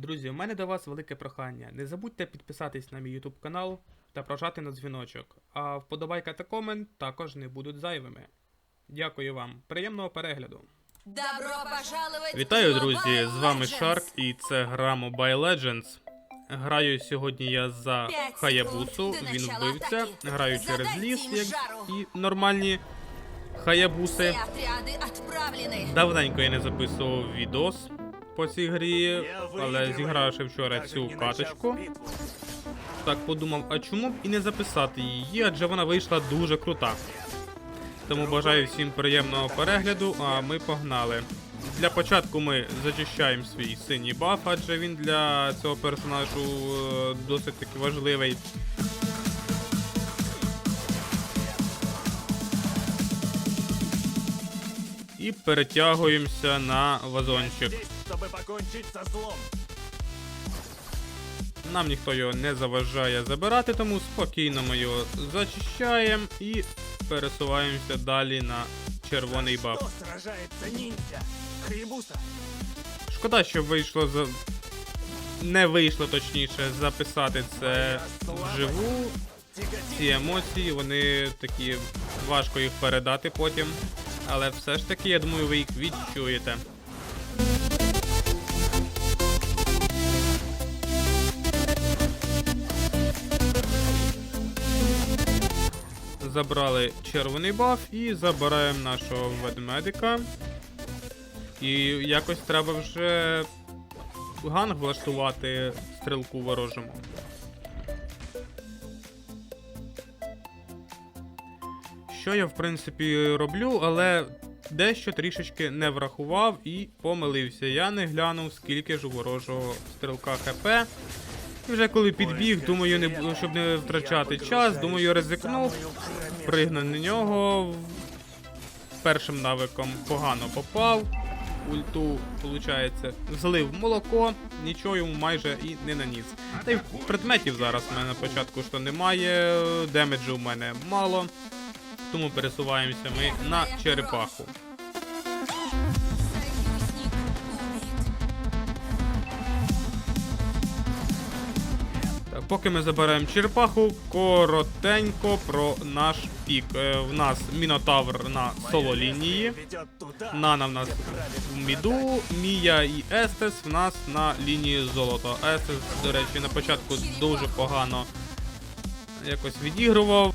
Друзі, у мене до вас велике прохання. Не забудьте підписатись на мій YouTube канал та прожати на дзвіночок. А вподобайка та комент також не будуть зайвими. Дякую вам, приємного перегляду. Добро пожаловать Вітаю, друзі! З вами Шарк і це гра Mobile Legends. Граю сьогодні я за Хаябусу, він вбивця. Граю через ліс, як і нормальні Хаябуси. Давненько я не записував відос по цій грі, але зігравши вчора цю каточку, так подумав, а чому б і не записати її, адже вона вийшла дуже крута. Тому бажаю всім приємного перегляду, а ми погнали. Для початку ми зачищаємо свій синій баф, адже він для цього персонажу е, досить таки важливий. І перетягуємося на вазончик. Нам ніхто його не заважає забирати, тому спокійно ми його зачищаємо і пересуваємося далі на червоний? Хаябуса. Шкода, що вийшло за. Не вийшло точніше записати це вживу. Ці емоції, вони такі важко їх передати потім. Але все ж таки, я думаю, ви їх відчуєте. Забрали червоний баф і забираємо нашого ведмедика. І якось треба вже ганг влаштувати стрілку ворожому. Що я в принципі роблю, але дещо трішечки не врахував і помилився. Я не глянув, скільки ж у ворожого стрілка ХП. І вже коли підбіг, думаю, не щоб не втрачати час, думаю, ризикнув, пригнув на нього. Першим навиком погано попав. Ульту, виходить, злив молоко, нічого йому майже і не наніс. Та й предметів зараз в мене на початку що немає, демеджу в мене мало. Тому пересуваємося ми на черепаху. Поки ми забираємо черепаху, коротенько про наш пік. Е, в нас Мінотавр на соло лінії. Нана в нас в міду, Мія і Естес в нас на лінії золото. Естес, до речі, на початку дуже погано якось відігрував.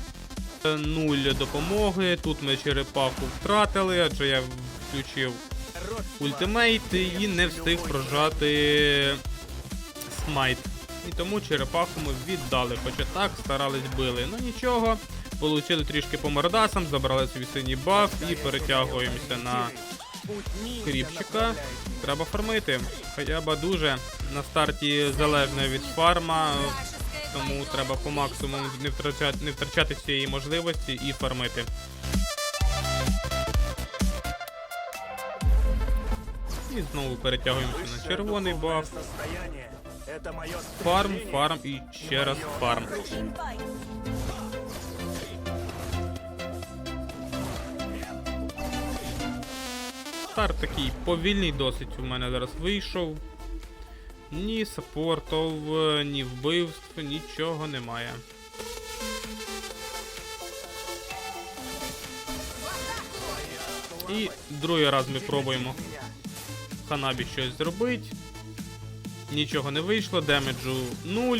Нуль допомоги. Тут ми черепаху втратили, адже я включив ультимейт і не встиг прожати смайт. І тому черепаху ми віддали, хоча так старались били. Ну нічого, получили трішки по мордасам, забрали свій синій баф і перетягуємося на кріпчика. Треба фармити. Хаяба дуже на старті залежна від фарма, тому треба по максимуму не втрачати, не втрачати цієї можливості і фармити. І знову перетягуємося на червоний баф. Фарм, фарм і ще раз фарм. Старт такий повільний досить у мене зараз вийшов. Ні саппортів, е, ні вбивств, нічого немає. І другий раз ми пробуємо Ханабі щось зробити. Нічого не вийшло, демеджу 0.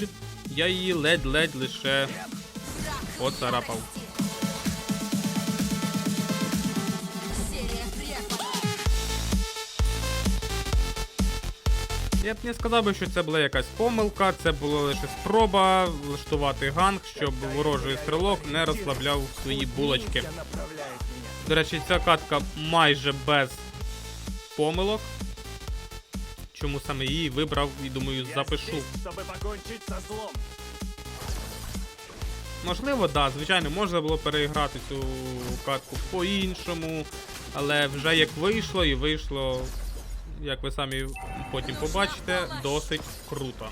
Я її ледь-ледь лише поцарапав. Я б не сказав би, що це була якась помилка, це була лише спроба влаштувати ганг, щоб ворожий стрілок не розслабляв свої булочки. До речі, ця катка майже без помилок. Чому саме її вибрав і думаю, запишу. Можливо, да, звичайно, можна було переіграти цю катку по-іншому, але вже як вийшло, і вийшло, як ви самі потім побачите, досить круто.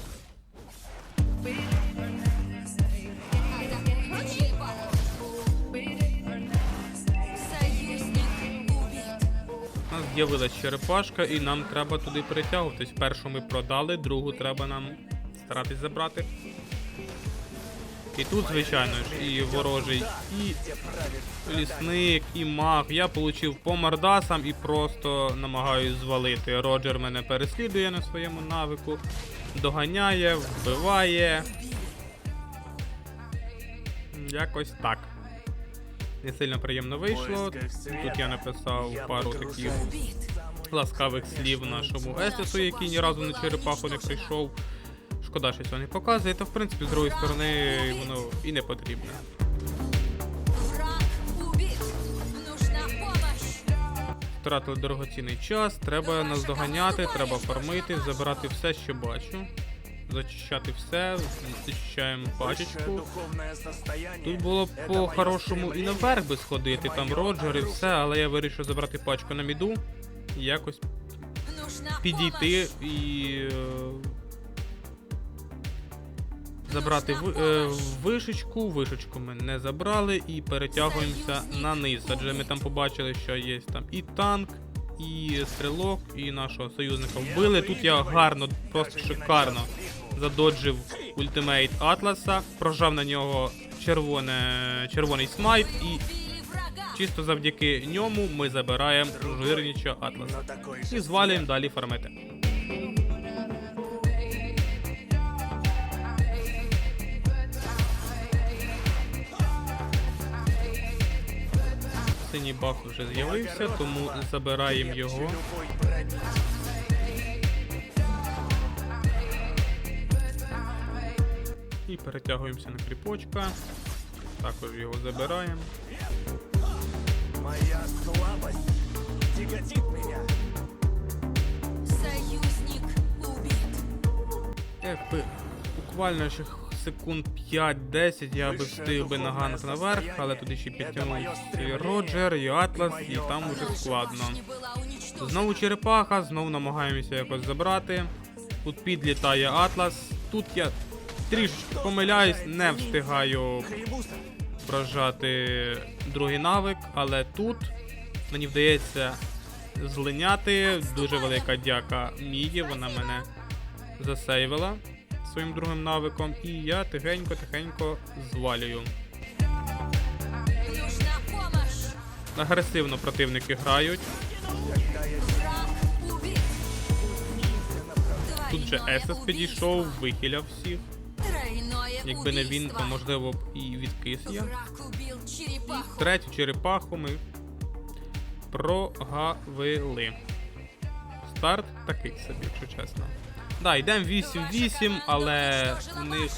Нас з'явилась черепашка, і нам треба туди перетягуватись. Першу ми продали, другу треба нам старатись забрати. І тут, звичайно ж, і ворожий, і лісник, і маг. Я получив по мордасам і просто намагаюсь звалити. Роджер мене переслідує на своєму навику, доганяє, вбиває. Якось так. Не сильно приємно вийшло. Тут я написав пару таких ласкавих слів нашому Есесу, який ні разу на черепаху не прийшов Шкода, що цього не показує, та в принципі з другої сторони воно і не потрібне. Враг убит. Нужна помощь. Втратили дорогоцінний час, треба наздоганяти, треба фармити, забирати все, що бачу. Зачищати все, зачищаємо Высшее пачечку. духовное состояние. Тут було б это по-хорошому мое і наверх би стремление. сходити, там Моё Роджер і все, оружие. але я вирішив забрати пачку на міду і якось Нужна підійти помощь. і е, забрати е, вишечку. Вишечку ми не забрали і перетягуємося на низ. Адже ми там побачили, що є там і танк, і стрілок, і нашого союзника вбили. Тут я гарно, просто шикарно задоджив ультимейт Атласа, прожав на нього червоне, червоний смайт і чисто завдяки ньому ми забираємо жирніча Атласа. Же І звалюємо далі фармити. Баф вже з'явився, тому забираємо його. І перетягуємося на кріпочка. Також його забираємо. Моя слабость тяготит меня. Союзник убит. Ех буквально ще секунд 5-10 я би встиг би на ганг наверх, але туди ще підтягнувся і Роджер, і Атлас, і там уже складно. Знову черепаха, знову намагаємося якось забрати. Тут підлітає Атлас. Тут я трішечки помиляюсь, не встигаю прожати другий навик, але тут мені вдається злиняти. Дуже велика дяка Міді, вона мене засейвила своїм другим навиком, і я тихенько-тихенько звалюю. Агресивно противники грають. Тут же Есес підійшов, вихиляв всіх. Якби не він, то можливо б і відкис я. Третю черепаху ми прогавили. Старт такий собі, якщо чесно. Да, йдемо 8-8, але в них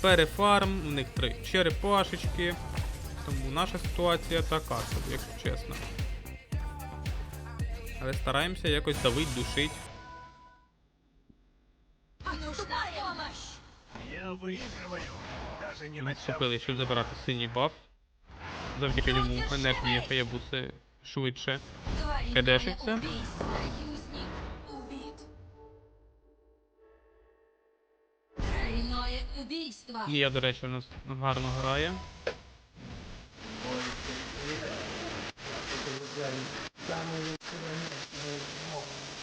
перефарм, у них три черепашечки. Тому наша ситуація така собі, якщо чесно. Але стараємося якось давить, душить. Я. Вступили, щоб забирати синій баф. Завдяки ньому енергія Хаябуси швидше. Двойное Убийство. Лія, до речі, у нас гарно грає.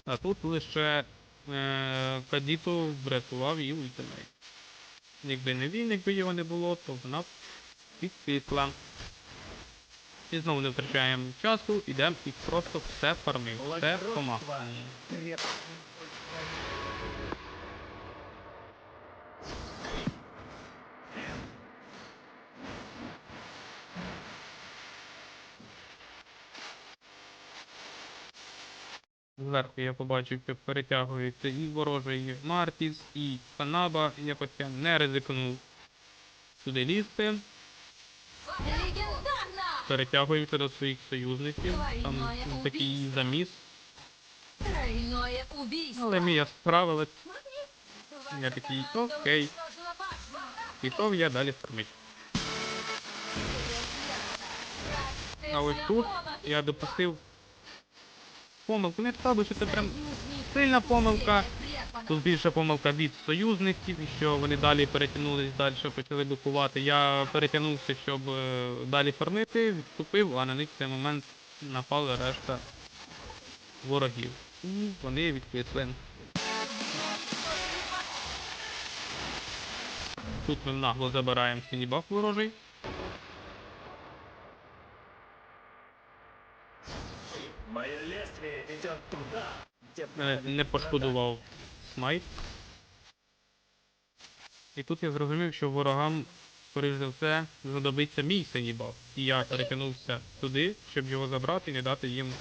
А тут лише е, Кадіту врятував її ультимейт. Якби не він, якби його не було, то вона б підкисла. І знову не втрачаємо часу, ідемо і просто все фармимо. Все по. Зверху я побачив, як перетягується і ворожий Мартіс, і Канаба, і якось я не ризикнув сюди лізти. Перетягуємося до своїх союзників. Там такий заміс. Але Мія справилась. Я такий, окей. Пішов я далі фармити. А ось тут я допустив помилку. Не сказав, що це прям сильна помилка. Тут більше помилка від союзників, що вони далі перетягнулись, далі почали докувати. Я перетягнувся, щоб е, далі фармити, відступив, а на них в цей момент напали решта ворогів. І вони відкисли. Тут ми нагло забираємо синій баф ворожий. Не пошкодував смайт. І тут я зрозумів, що ворогам, скоріш за все, знадобиться мій синій. І я перекинувся туди, щоб його забрати і не дати їм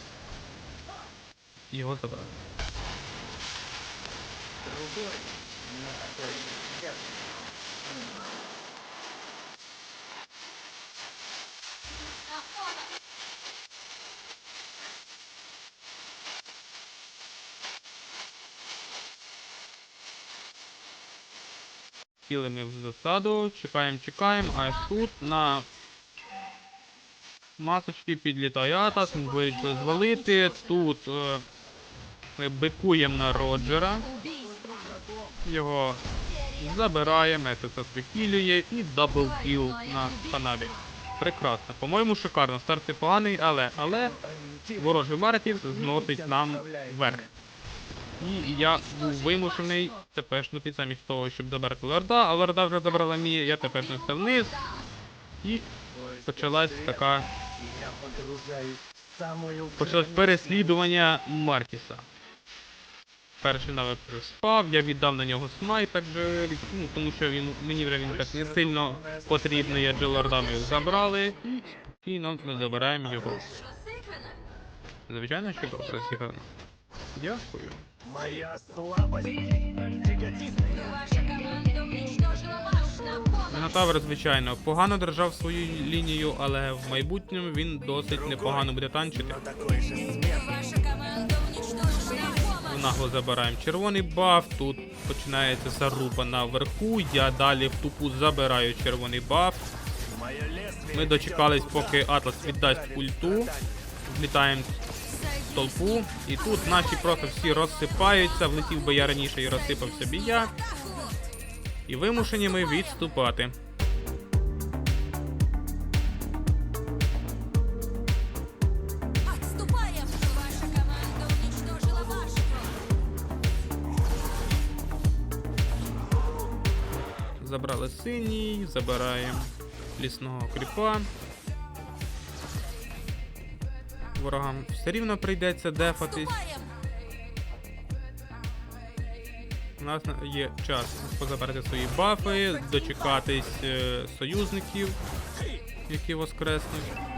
його забрати. другой. Сіли ми в засаду, чекаємо, чекаємо, а тут на масочки підлітає Атас, ми вирішили звалити. Тут е, бикуємо на Роджера, його забираємо, ССС викілює і дабл кіл на канабі. Прекрасно. По-моєму, шикарно. Старт непоганий, але, але ворожий Мартін зносить нам вверх. І я був вимушений тепешнути замість того, щоб забрати лорда, а лорда вже забрала мій, я тепешнувся вниз. І почалась така. Почалось переслідування Мартіса. Перший навик вже спав, я віддав на нього смайт, так ну, тому що він, мені вже він так не сильно потрібний, адже лорда ми забрали. І спокійно ми забираємо його. Звичайно, що добре зіграно. Дякую. Моя слабость. Мінотавр, звичайно, погано держав свою лінію, але в майбутньому він досить непогано буде танчити. Нагло забираємо червоний баф, тут починається заруба наверху, я далі в тупу забираю червоний баф. Ми дочекались, поки Атлас віддасть ульту, влітаємо толпу, і тут наші просто всі розсипаються, влетів би я раніше і розсипався б я. І вимушені ми відступати. Забрали синій, забираємо лісного кріпа. Ворогам все рівно прийдеться дефатись. У нас є час позабрати свої бафи, дочекатись е, союзників, які воскреснуть.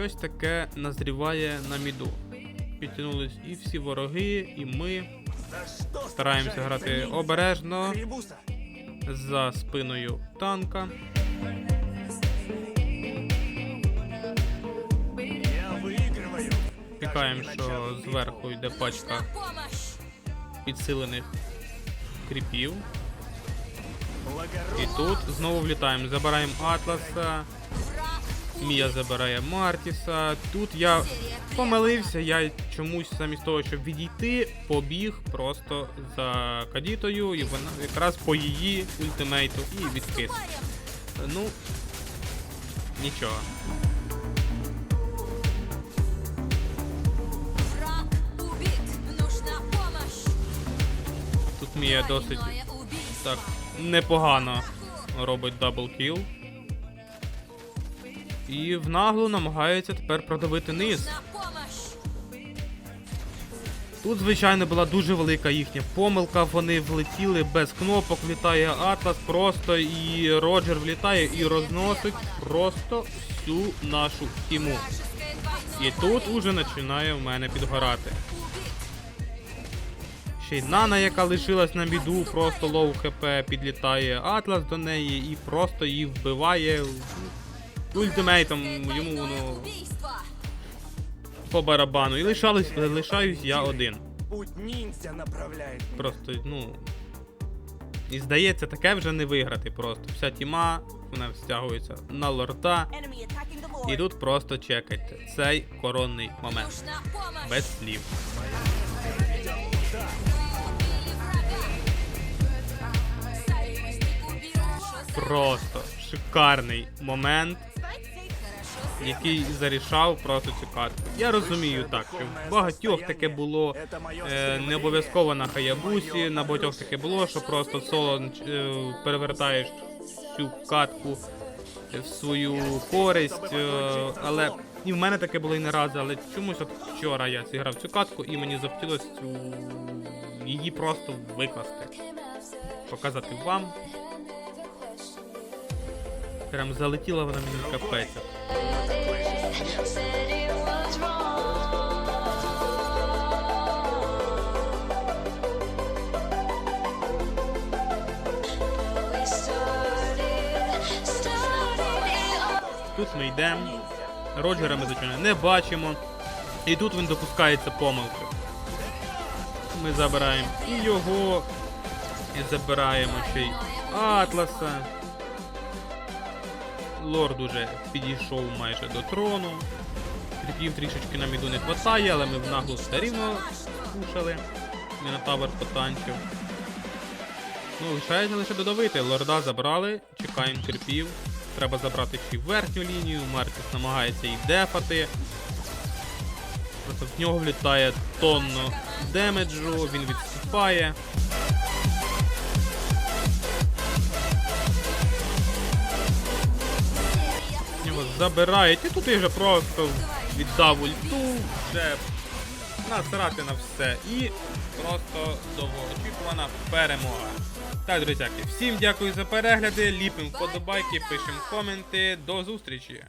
Щось таке назріває на міду. Підтягнулись і всі вороги, і ми стараємося грати обережно за спиною танка. Пікаємо, що зверху йде пачка підсилених кріпів. І тут знову влітаємо. Забираємо Атласа. Мія забирає Мартіса. Тут я помилився, я чомусь замість того, щоб відійти, побіг просто за Кадітою, і вона якраз по її ультимейту і відкис. Ну, нічого. Тут Мія досить так непогано робить даблкіл. І в наглу намагається тепер продавити низ. Тут, звичайно, була дуже велика їхня помилка. Вони влетіли без кнопок, влітає Атлас просто і Роджер влітає і розносить просто всю нашу тіму. І тут уже починає в мене підгорати. Ще й Нана, яка лишилась на біду, просто лоу хп підлітає Атлас до неї і просто її вбиває ультимейтом. Йому воно по барабану. І лишались, лишаюсь я один. Просто, ну. І здається, таке вже не виграти просто. Вся тіма Вона стягується на лорда. І тут просто чекайте цей коронний момент. Без слів. Просто шикарний момент, який зарішав просто цю карту. Я розумію так, що в багатьох таке було е, не обов'язково на Хаябусі, на багатьох таке було, що просто соло е, перевертаєш цю катку в свою користь. е, але і в мене таке було і не раз, але чомусь от вчора я зіграв цю катку і мені захотілося цю... її просто викласти. Показати вам. Прям залетіла вона мені капець. Тут ми йдемо. Роджера ми, звичайно, не бачимо. І тут він допускається помилки. Ми забираємо і його, і забираємо ще й Атласа. Лорд уже підійшов майже до трону. Кріпів трішечки нам іду не хватає, але ми в наглу все рівно кушали. Мінотавр потанчив. Ну, лишається лише додавити. Лорда забрали, чекаємо кріпів. Треба забрати ще верхню лінію. Маркіс намагається її дефати. Просто в нього влітає тонну демеджу, він відступає. Забирають, і тут я вже просто віддав ульту, вже насрати на все. І просто довгоочікувана перемога. Так, друзяки, всім дякую за перегляди, ліпимо вподобайки, пишемо коменти. До зустрічі!